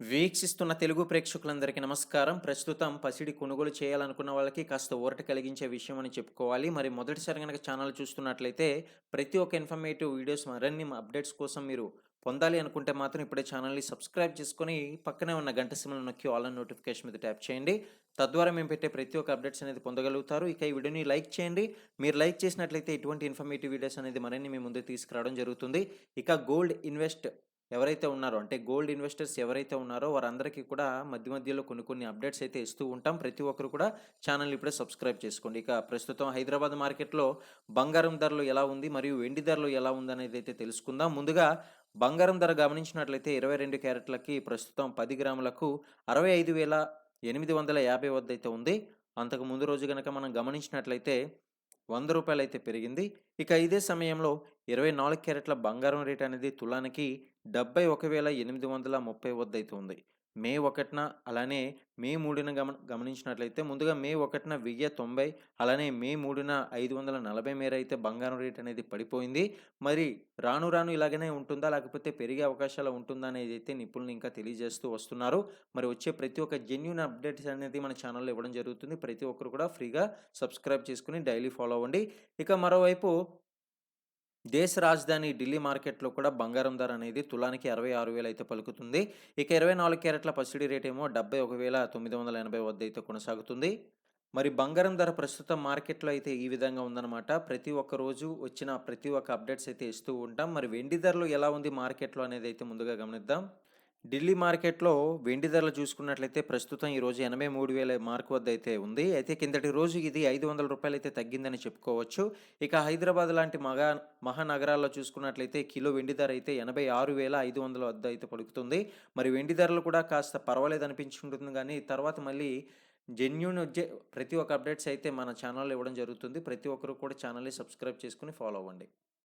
వీక్షిస్తున్న తెలుగు ప్రేక్షకులందరికీ నమస్కారం. ప్రస్తుతం పసిడి కొనుగోలు చేయాలనుకున్న వాళ్ళకి కాస్త ఊరట కలిగించే విషయం అని చెప్పుకోవాలి. మరి మొదటిసారి కనుక ఛానల్ చూస్తున్నట్లయితే ప్రతి ఒక్క ఇన్ఫర్మేటివ్ వీడియోస్ మరిన్ని అప్డేట్స్ కోసం మీరు పొందాలి అనుకుంటే మాత్రం ఇప్పుడే ఛానల్ని సబ్స్క్రైబ్ చేసుకొని పక్కనే ఉన్న గంట సిమ్లు నొక్కి ఆల్ నోటిఫికేషన్ మీద ట్యాప్ చేయండి. తద్వారా మేము పెట్టే ప్రతి ఒక్క అప్డేట్స్ అనేది పొందగలుగుతారు. ఇక ఈ వీడియోని లైక్ చేయండి. మీరు లైక్ చేసినట్లయితే ఇటువంటి ఇన్ఫర్మేటివ్ వీడియోస్ అనేది మరిన్ని మీ ముందు తీసుకురావడం జరుగుతుంది. ఇక గోల్డ్ ఇన్వెస్ట్ ఎవరైతే ఉన్నారో అంటే గోల్డ్ ఇన్వెస్టర్స్ ఎవరైతే ఉన్నారో వారందరికీ కూడా మధ్య మధ్యలో కొన్ని కొన్ని అప్డేట్స్ అయితే ఇస్తూ ఉంటాం. ప్రతి ఒక్కరు కూడా ఛానల్ ఇప్పుడే సబ్స్క్రైబ్ చేసుకోండి. ఇక ప్రస్తుతం హైదరాబాద్ మార్కెట్లో బంగారం ధరలు ఎలా ఉంది మరియు వెండి ధరలు ఎలా ఉంది అనేది అయితే తెలుసుకుందాం. ముందుగా బంగారం ధర గమనించినట్లయితే ఇరవై రెండు క్యారెట్లకి ప్రస్తుతం పది గ్రాములకు అరవై ఐదు వేల ఎనిమిది వందల యాభై వద్ద అయితే ఉంది. అంతకు ముందు రోజు కనుక మనం గమనించినట్లయితే వంద రూపాయలు అయితే పెరిగింది. ఇక ఇదే సమయంలో ఇరవై నాలుగు క్యారెట్ల బంగారం రేట్ అనేది తులానికి డెబ్బై ఒక వేల ఎనిమిది వందల ముప్పై వద్ద అయితే ఉంది మే ఒకటిన అలానే మే మూడున గమ గమనించినట్లయితే ముందుగా మే ఒకటిన వెయ్యి తొంభై అలానే మే మూడున ఐదు వందల నలభై మేర అయితే బంగారం రేట్ అనేది పడిపోయింది. మరి రాను రాను ఇలాగనే ఉంటుందా? లేకపోతే పెరిగే అవకాశాలు ఉంటుందా? అనేది అయితే నిపుణులు ఇంకా తెలియజేస్తూ వస్తున్నారు. మరి వచ్చే ప్రతి ఒక్క జెన్యున్ అప్డేట్స్ అనేది మన ఛానల్లో ఇవ్వడం జరుగుతుంది. ప్రతి ఒక్కరు కూడా ఫ్రీగా సబ్స్క్రైబ్ చేసుకుని డైలీ ఫాలో అవ్వండి. ఇక మరోవైపు దేశ రాజధాని ఢిల్లీ మార్కెట్లో కూడా బంగారం ధర అనేది తులానికి అరవై ఆరు వేలు అయితే పలుకుతుంది. ఇక ఇరవై నాలుగు క్యారెట్ల పసిడి రేట్ ఏమో డెబ్బై ఒక వేల తొమ్మిది వందల ఎనభై వద్ద అయితే కొనసాగుతుంది. మరి బంగారం ధర ప్రస్తుతం మార్కెట్లో అయితే ఈ విధంగా ఉందన్నమాట. ప్రతి ఒక్క రోజు వచ్చిన ప్రతి ఒక్క అప్డేట్స్ అయితే ఇస్తూ ఉంటాం. మరి వెండి ధరలు ఎలా ఉంది మార్కెట్లో అనేది అయితే ముందుగా గమనిద్దాం. ఢిల్లీ మార్కెట్లో వెండి ధరలు చూసుకున్నట్లయితే ప్రస్తుతం ఈరోజు ఎనభై మూడు వేల మార్కు వద్ద అయితే ఉంది. అయితే కిందటి రోజు ఇది ఐదు వందల రూపాయలు అయితే తగ్గిందని చెప్పుకోవచ్చు. ఇక హైదరాబాద్ లాంటి మగా మహానగరాల్లో చూసుకున్నట్లయితే కిలో వెండి ధర అయితే ఎనభై ఆరు వేల ఐదు వందల వద్ద అయితే పలుకుతుంది. మరి వెండి ధరలు కూడా కాస్త పర్వాలేదు అనిపించుకుంటుంది కానీ తర్వాత మళ్ళీ జెన్యున్ వచ్చే ప్రతి ఒక్క అప్డేట్స్ అయితే మన ఛానల్లో ఇవ్వడం జరుగుతుంది. ప్రతి ఒక్కరు కూడా ఛానల్ని సబ్స్క్రైబ్ చేసుకుని ఫాలో అవ్వండి.